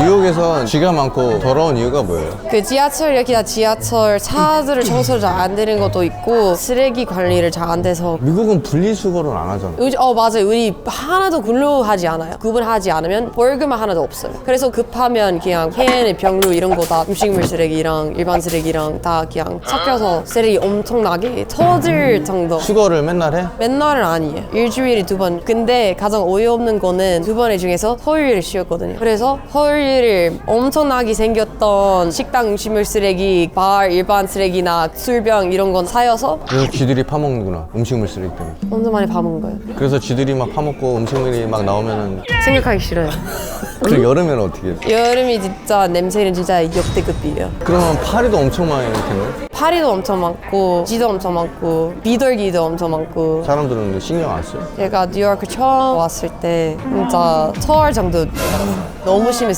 뉴욕에서 쥐가 많고 더러운 이유가 뭐예요? 그 지하철 역이나 지하철 차들을 청소를 잘 안 되는 것도 있고 쓰레기 관리를 잘 안 돼서. 미국은 분리수거를 안 하잖아. 우리- 어 맞아요. 우리 하나도 근로하지 않아요. 구분하지 않으면 벌금은 하나도 없어요. 그래서 급하면 그냥 캔, 병류 이런 거 다 음식물 쓰레기랑 일반 쓰레기랑 다 그냥 섞여서 쓰레기 엄청나게 터질 정도. 수거를 맨날 해? 맨날은 아니에요. 일주일에 두 번. 근데 가장 어이없는 거는 두 번의 중에서 토요일을 쉬었거든요. 그래서 토요일을 엄청나게 생겼던 식당 음식물 쓰레기 bar 일반 쓰레기나 술병 이런 건 사여서 그래서 쥐들이 파먹는구나. 음식물 쓰레기 때문에. 엄청 많이 봐먹은 거예요 그래서 쥐들이 막 파먹고 음식물이 막 나오면은 생각하기 싫어요 그 여름에는 어떻게 해? 여름이 진짜 냄새는 진짜 역대급이에요. 그러면 파리도 엄청 많이 날 텐데? 파리도 엄청 많고, 쥐도 엄청 많고, 비둘기도 엄청 많고. 사람들은 신경 안 써요? 제가 뉴욕을 처음 왔을 때 진짜 서울 정도 너무 심했어요.